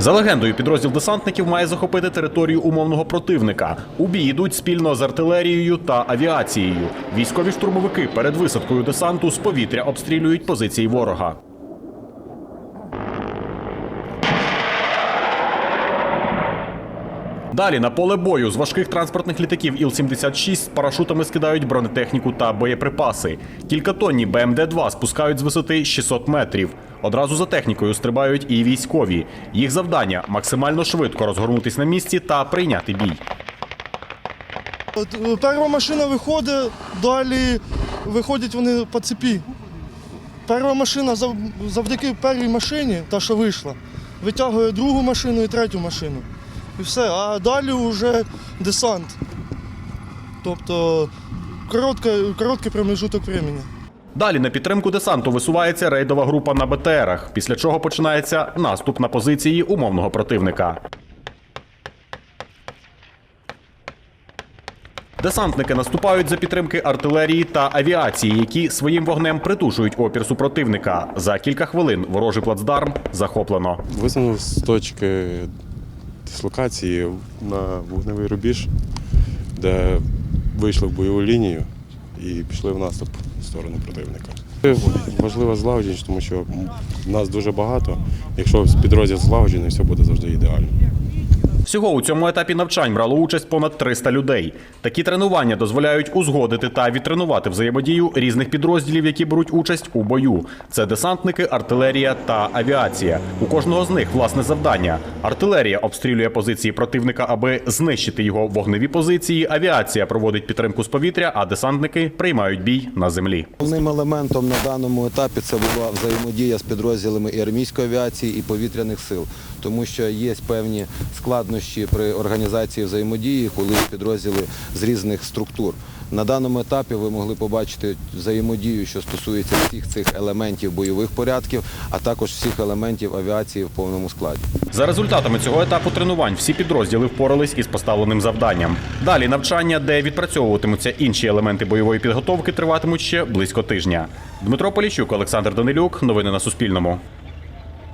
За легендою, підрозділ десантників має захопити територію умовного противника. У бій йдуть спільно з артилерією та авіацією. Військові штурмовики перед висадкою десанту з повітря обстрілюють позиції ворога. Далі на поле бою з важких транспортних літаків Іл-76 з парашутами скидають бронетехніку та боєприпаси. Кількатонні БМД-2 спускають з висоти 600 метрів. Одразу за технікою стрибають і військові. Їх завдання максимально швидко розгорнутись на місці та прийняти бій. Е, Перша машина виходить, далі виходять вони по цепі. Перша машина завдяки першій машині, та що вийшла, витягує другу машину і третю машину. І все. А далі вже десант. Тобто коротка, короткий промежуток времени. Далі на підтримку десанту висувається рейдова група на БТРах, після чого починається наступ на позиції умовного противника. Десантники наступають за підтримки артилерії та авіації, які своїм вогнем притушують опір супротивника. За кілька хвилин ворожий плацдарм захоплено. Висунув з точки дислокації на вогневий рубіж, де вийшли в бойову лінію і пішли в наступ в сторону противника. Важлива злагодженість, тому що нас дуже багато. Якщо підрозділ злагоджений, все буде завжди ідеально. Всього у цьому етапі навчань брало участь понад 300 людей. Такі тренування дозволяють узгодити та відтренувати взаємодію різних підрозділів, які беруть участь у бою. Це десантники, артилерія та авіація. У кожного з них власне завдання. Артилерія обстрілює позиції противника, аби знищити його вогневі позиції. Авіація проводить підтримку з повітря, а десантники приймають бій на землі. Головним елементом на даному етапі це була взаємодія з підрозділами і армійської авіації, і повітряних сил, тому що є певні складнощі при організації взаємодії, коли підрозділи з різних структур. На даному етапі ви могли побачити взаємодію, що стосується всіх цих елементів бойових порядків, а також всіх елементів авіації в повному складі. За результатами цього етапу тренувань всі підрозділи впорались із поставленим завданням. Далі навчання, де відпрацьовуватимуться інші елементи бойової підготовки, триватимуть ще близько тижня. Дмитро Поліщук, Олександр Данилюк. Новини на Суспільному.